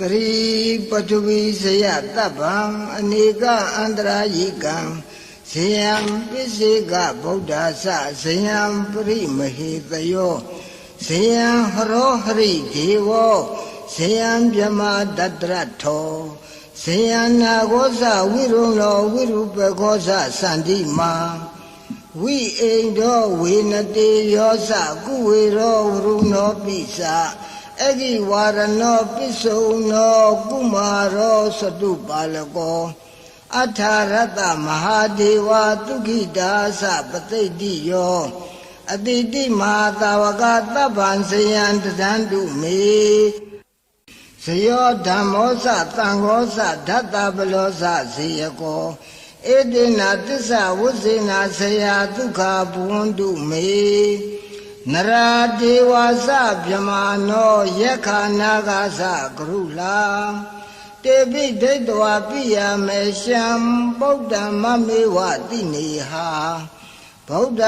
သရီပထဝီဇယတပ္ပံအနေကအန္တရာယိကံဇယံပိစေကဗုဒ္ဓဆဇယံပရိမဟေတယောဇယံဟရောဟရိဒေဝဇယံမြမတတရထောဇယံနာဂောဇဝိရုံလောဝိရုပခောဇစန္တိမာဝိအိန္ဒောဝေနတေယောဇကုဝေရောဝရုဏောပိစ အဂိဝါရဏောပိစုံနောကုမာရောသတုပါလကောအထာရတမဟာဒေဝတုခိတာသပသိတိယောအတိတိမဟာတာဝကတပ္ပံဇယံတဒန္တုမေဇယောဓမ္မောသသံဃောသဓတ္တပလောသဇေယကောဧတေနာတစ္ဆဝုဇေနာဆရာဒုက္ခဘဝန္တုမေ နရာဒေဝသဗြဟ္မာနောယက္ခနာဂသကရုလာတေပိဒိဋ္ဌဝပိယမေရှံဗုဒ္ဓမမေဝတိနေဟာဗုဒ္ဓ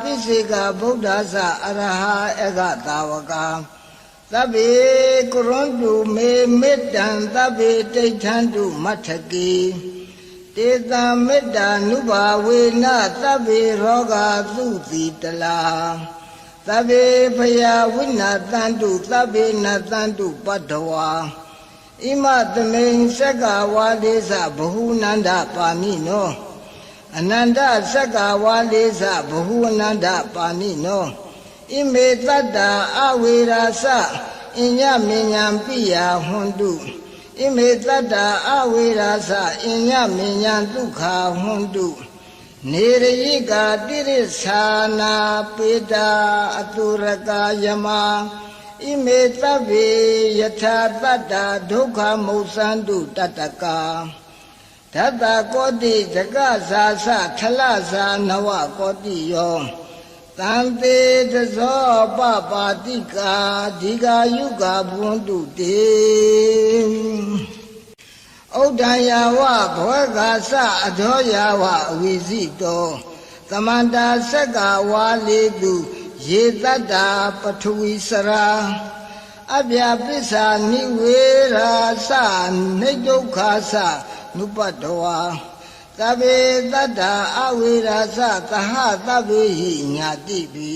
ပိစိကဗုဒ္ဓသအရဟအဂတာဝကသဗ္ဗေကရွန်တုမေမေတ္တံသဗ္ဗေတိဋ္ဌံတုမထကေတေတံမေတ္တာနုဘာဝေနသဗ္ဗေရောဂသုတိတလာ သဗ္ဗေဖယဝိနာတန္တုသဗ္ဗေနတန္တုပတ္တဝါဣမသမိန်သက္ကဝါလေသဘဟုနန္ဒပါမိနောအနန္တသက္ကဝါလေသဘဟုအနန္တပါမိနောဣမေတတ္တာအဝေရာသအညမဉ္ဇံပိယဟွန်တုဣမေတတ္တာအဝေရာသအညမဉ္ဇံဒုက္ခဟွန်တု နေရယိကာတိရသာနာပေတာအတုရကာယမဣမေတဗ္ဗေယထာတတ္တာဒုက္ခမုတ်သန္တုတတ္တကာဓတ္တကောတိဇကဇာသထလဇာနဝကောတိယောတံတေတဇောပပါတိကာဒီဃာယုဂဘွန္တုတေဩဒ္ဒ ယာဝဘဝကသအဒောယာဝအဝိဇိတောသမန္တာသက္ကဝါလေတုရေတတ္တာပထဝီစရာအဗျာပစ္စာနိဝေရာသနေဒုက္ခသနုပတ္တဝါသဗ္ဗေတတ္တာအဝေရာသသဟသဗ္ဗေဟိညာတိပိ